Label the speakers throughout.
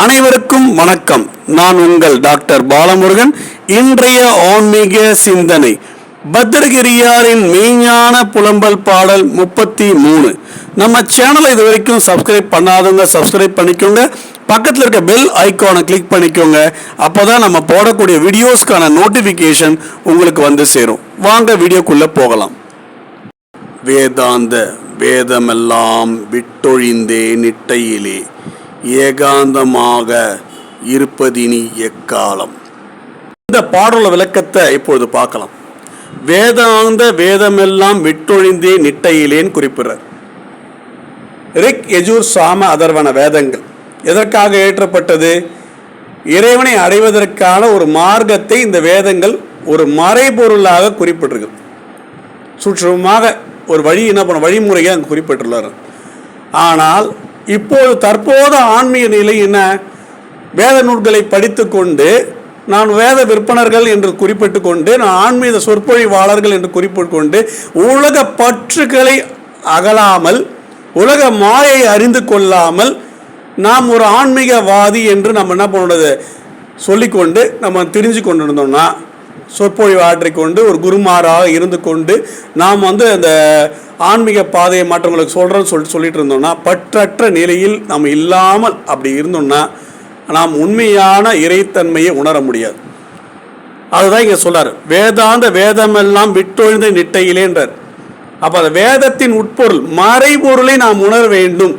Speaker 1: அனைவருக்கும் வணக்கம். நான் உங்கள் டாக்டர் பாலமுருகன். இன்றைய ஆன்மீக சிந்தனை. பத்திரகிரியாரின் மெய்ஞான புலம்பல் பாடல் முப்பத்தி மூணு. நம்ம சேனலை இது வரைக்கும் சப்ஸ்கிரைப் பண்ணாதவங்க சப்ஸ்கிரைப் பண்ணிக்கோங்க. பக்கத்தில் இருக்க பெல் ஐக்கானை கிளிக் பண்ணிக்கோங்க. அப்போ தான் நம்ம போடக்கூடிய வீடியோஸ்க்கான நோட்டிஃபிகேஷன் உங்களுக்கு வந்து சேரும். வாங்க வீடியோக்குள்ளே போகலாம். வேதாந்த வேதமெல்லாம் விட்டொழிந்தே நிட்டையிலே. ஏகாந்தமாக இருப்பதினி எக்காலம். இந்த பாடல விளக்கத்தை இப்பொழுது பார்க்கலாம். வேதாந்த வேதமெல்லாம் விட்டொழிந்தே நிட்டையிலேன் குறிப்பிடுறார். ரிக் எஜூர் சாம அதர்வன வேதங்கள். எதற்காக ஏற்றப்பட்டது? இறைவனை அடைவதற்கான ஒரு மார்க்கத்தை இந்த வேதங்கள் ஒரு மறைபொருளாக குறிப்பிட்டிருக்கு சுற்றுமாக ஒரு வழி என்ன பண்ண வழிமுறையை அங்கே குறிப்பிட்டுள்ளார் ஆனால் இப்போது தற்போது ஆன்மீக நிலை என்ன? வேத நூல்களை படித்து கொண்டு நான் வேத விற்பனர்கள் என்று குறிப்பிட்டு கொண்டு நான் ஆன்மீக சொற்பொழிவாளர்கள் என்று குறிப்பிட்டு கொண்டு உலக பற்றுகளை அகலாமல் உலக மாயை அறிந்து கொள்ளாமல் நாம் ஒரு ஆன்மீகவாதி என்று நம்ம என்ன பண்ணுறது சொல்லிக்கொண்டு நம்ம தெரிஞ்சு கொண்டு இருந்தோம்னா சொற்பொழிவு ஆற்றிக்கொண்டு ஒரு குருமாராக இருந்து கொண்டு நாம் வந்து அந்த ஆன்மீக பாதையை மற்றவங்களுக்கு சொல்கிறோன்னு சொல்லிட்டு சொல்லிட்டு இருந்தோம்னா பற்றற்ற நிலையில் நாம் இல்லாமல் அப்படி இருந்தோம்னா நாம் உண்மையான இறைத்தன்மையை உணர முடியாது. அதுதான் இங்கே சொல்றார் வேதாந்த வேதமெல்லாம் விட்டொழிந்த நிட்டையிலேன்றார் அப்போ அந்த வேதத்தின் உட்பொருள் மறைபொருளை நாம் உணர வேண்டும்.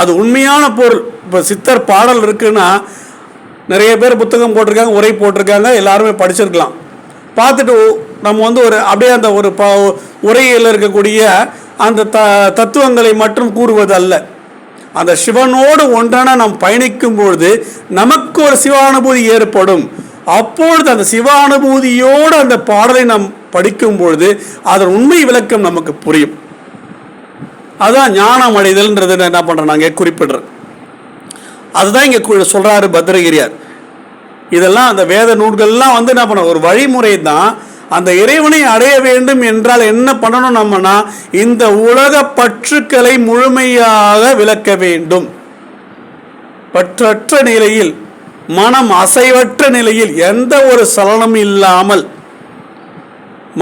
Speaker 1: அது உண்மையான பொருள். இப்போ சித்தர் பாடல் இருக்குன்னா நிறைய பேர் புத்தகம் போட்டிருக்காங்க உரை போட்டிருக்காங்க எல்லாருமே படிச்சிருக்கலாம். பார்த்துட்டு நம்ம வந்து ஒரு அப்படியே அந்த ஒரு ப உரையில் இருக்கக்கூடிய அந்த த தத்துவங்களை மட்டும் கூறுவது அல்ல அந்த சிவனோடு ஒன்றான நாம் பயணிக்கும் பொழுது நமக்கு ஒரு சிவ அனுபூதி ஏற்படும். அப்பொழுது அந்த சிவ அனுபூதியோடு அந்த பாடலை நாம் படிக்கும் பொழுது அதன் உண்மை விளக்கம் நமக்கு புரியும். அதுதான் ஞானம் அடைதல்ன்றது என்ன பண்ணுறேன் நாங்கள் குறிப்பிடுறேன். அதுதான் இங்கே சொல்கிறாரு பத்ரகிரியார். இதெல்லாம் அந்த வேத நூல்கள்லாம் வந்து என்ன பண்ண ஒரு வழிமுறை தான். அந்த இறைவனை அடைய வேண்டும் என்றால் என்ன பண்ணணும் நம்மனா இந்த உலக பற்றுக்களை முழுமையாக விளக்க வேண்டும். பற்றற்ற நிலையில் மனம் அசைவற்ற நிலையில் எந்த ஒரு சலனமும் இல்லாமல்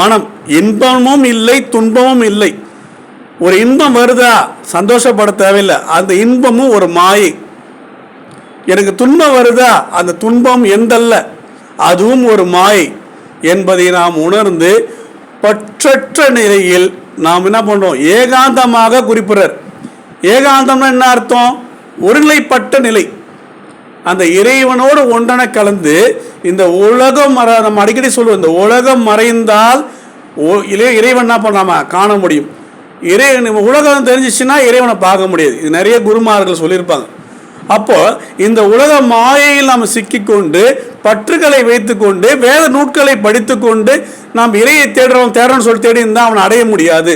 Speaker 1: மனம் இன்பமும் இல்லை துன்பமும் இல்லை. ஒரு இன்பம் வருதா? சந்தோஷப்பட தேவையில்லை. அந்த இன்பமும் ஒரு மாயை. எனக்கு துன்பம் வருதா? அந்த துன்பம் எந்தல்ல? அதுவும் ஒரு மாயை என்பதை நாம் உணர்ந்து பற்றற்ற நிலையில் நாம் என்ன பண்ணுறோம் ஏகாந்தமாக குறிப்பிடர் ஏகாந்தம்னா என்ன அர்த்தம்? ஒருநிலைப்பட்ட நிலை. அந்த இறைவனோடு ஒன்றனை கலந்து இந்த உலகம் மற நம்ம அடிக்கடி சொல்லுவோம் இந்த உலகம் மறைந்தால் இறைவன் என்ன பண்ணாம காண முடியும். இறை உலகம் தெரிஞ்சிச்சுன்னா இறைவனை பார்க்க முடியாது. இது நிறைய குருமார்கள் சொல்லியிருப்பாங்க. அப்போ இந்த உலக மாயையில் நாம் சிக்கிக்கொண்டு பற்றுகளை வைத்துக்கொண்டு வேத நூட்களை படித்துக்கொண்டு நாம் இறையை தேடுறோம் தேடுறோம்னு சொல்லி தேடி இருந்தால் அவனை அடைய முடியாது.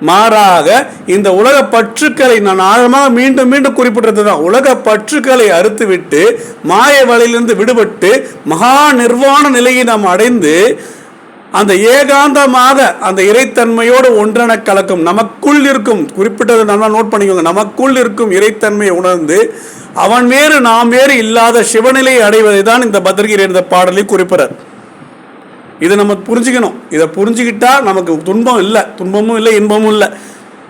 Speaker 1: மாறாக இந்த உலக பற்றுக்களை நான் ஆழமாக மீண்டும் மீண்டும் குறிப்பிட்டது தான். உலக பற்றுக்களை அறுத்துவிட்டு மாய வலையிலிருந்து விடுபட்டு மகா நிர்வாண நிலையை நாம் அடைந்து அந்த ஏகாந்தமாக அந்த இறைத்தன்மையோடு ஒன்றென கலக்கும் நமக்குள் இருக்கும் குறிப்பிட்டதை நல்லா நோட் பண்ணிக்கோங்க நமக்குள் இருக்கும் இறைத்தன்மையை உணர்ந்து அவன் வேறு நாம் வேறு இல்லாத சிவநிலையை அடைவதை தான் இந்த பத்திரிகை இந்த பாடலில் குறிப்பிடார் இதை நம்ம புரிஞ்சுக்கணும். இதை புரிஞ்சுக்கிட்டா நமக்கு துன்பம் இல்லை. துன்பமும் இல்லை இன்பமும் இல்லை.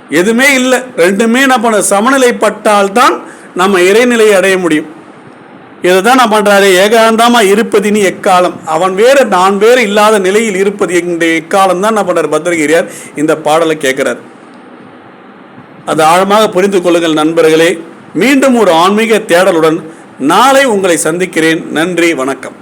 Speaker 1: எதுவுமே இல்லை. ரெண்டுமே என்ன பண்ண சமநிலைப்பட்டால்தான் நம்ம இறைநிலையை அடைய முடியும். இதை தான் நான் பண்ணுறாரு ஏகாந்தமாக இருப்பதினி எக்காலம். அவன் வேறு நான் வேறு இல்லாத நிலையில் இருப்பது இந்த எக்காலம் தான் நான் பண்ணுறார் பத்திரகிரியார். இந்த பாடலை கேட்குறார். அது ஆழமாக புரிந்து கொள்ளுங்கள் நண்பர்களே. மீண்டும் ஒரு ஆன்மீக தேடலுடன் நாளை உங்களை சந்திக்கிறேன். நன்றி வணக்கம்.